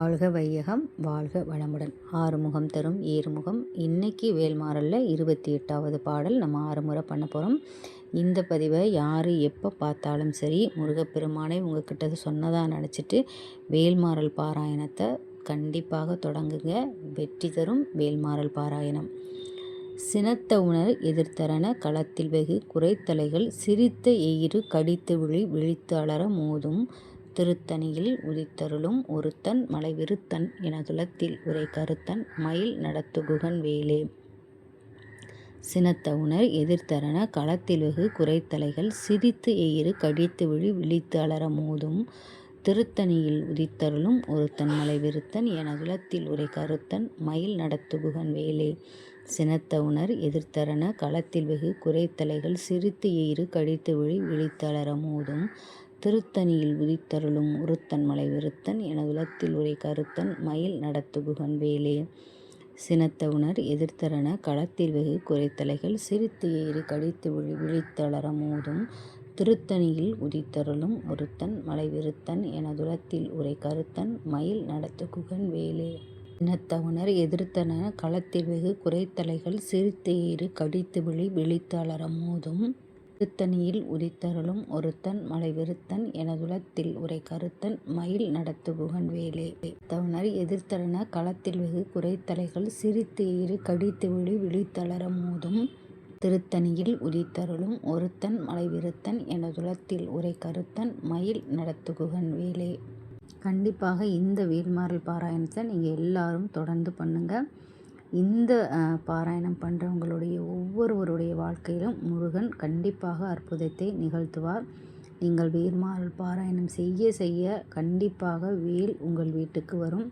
வாழ்க வையகம் வாழ்க வளமுடன். ஆறுமுகம் தரும் ஏறுமுகம். இன்னைக்கு வேல்மாறலில் இருபத்தி எட்டாவது பாடல் நம்ம ஆறுமுறை பண்ண போகிறோம் இந்த பதிவை யார் எப்போ பார்த்தாலும் சரி முருகப்பெருமானை உங்ககிட்ட சொன்னதாக நினச்சிட்டு வேல்மாறல் பாராயணத்தை கண்டிப்பாக தொடங்குங்க. வெற்றி தரும் வேல்மாறல் பாராயணம். சினத்த உணர் எதிர்த்தரன களத்தில் வெகு குறைத்தலைகள் சிரித்த எயிறு கடித்து விழி விழித்து அலற மோதும் திருத்தணியில் உதித்தருளும் ஒருத்தன் மலைவிருத்தன் எனதுலத்தில் உரை கருத்தன் மயில் நடத்துகுகன் வேலே. சினத்த உணர் எதிர்த்தரன களத்தில் வெகு குறைத்தலைகள் சிரித்து எயிறு கடித்து விழி விழித்து அலர மோதும். திருத்தணியில் உதித்தருளும் ஒருத்தன் மலைவிருத்தன் எனதுலத்தில் உரை கருத்தன் மயில் நடத்துகுகன் வேலே. சினத்த உணர் எதிர்த்தரன களத்தில் வெகு குறைத்தலைகள் சிரித்து எயிறு கடித்து விழி விழித்தளர மோதும். திருத்தணியில் உதித்தருளும் உருத்தன் மலை விருத்தன் எனதுலத்தில் உரை கருத்தன் மயில் நடத்துகுகன் வேலே சினத்தவுணர் எதிர்த்தரன களத்தில் வெகு குறைத்தலைகள் சிரித்து ஏறி கடித்து விழி விழித்தளர மோதும் திருத்தணியில் உதித்தருளும் ஒருத்தன் மலை விருத்தன் எனதுலத்தில் உரை கருத்தன் மயில் நடத்துகுகன் வேலே இனத்தவுணர் எதிர்த்தன களத்தில் வெகு குறைத்தலைகள் சிரித்து ஏறி கடித்து விழி விழித்தளர மோதும் திருத்தணியில் உதித்தருளும் ஒருத்தன் மலைவிருத்தன் எனதுலத்தில் உரை கருத்தன் மயில் நடத்துகுகன் வேலே தவனர் எதிர்த்தரன களத்தில் வெகு குறைத்தலைகள் சிரித்து ஏறு கடித்து விழி விழித்தளர மோதும். திருத்தணியில் உதித்தருளும் ஒருத்தன் மலைவிருத்தன் எனதுலத்தில் உரை கருத்தன் மயில் நடத்துகுகன் வேலே கண்டிப்பாக இந்த வேல்மாறல் பாராயணத்தை நீங்கள் எல்லாரும் தொடர்ந்து பண்ணுங்கள் இந்த பாராயணம் பண்ணுறவங்களுடைய ஒவ்வொருவருடைய வாழ்க்கையிலும் முருகன் கண்டிப்பாக அற்புதத்தை நிகழ்த்துவார். நீங்கள் வேர்மாறல் பாராயணம் செய்ய செய்ய கண்டிப்பாக வேல் உங்கள் வீட்டுக்கு வரும்.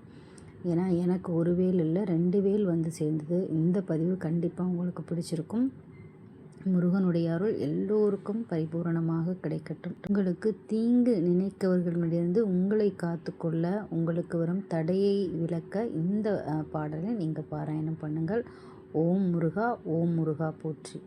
ஏன்னா எனக்கு ஒரு வேல் இல்லை ரெண்டு வேல் வந்து சேர்ந்தது. இந்த பதிவு கண்டிப்பாக உங்களுக்கு பிடிச்சிருக்கும். முருகனுடைய அருள் எல்லோருக்கும் பரிபூரணமாக கிடைக்கட்டும். உங்களுக்கு தீங்கு நினைக்கவர்களிடமிருந்து உங்களை காத்துக்கொள்ள உங்களுக்கு வரும் தடையை விளக்க இந்த பாடலை நீங்கள் பாராயணம் பண்ணுங்கள். ஓம் முருகா ஓம் முருகா போற்றி.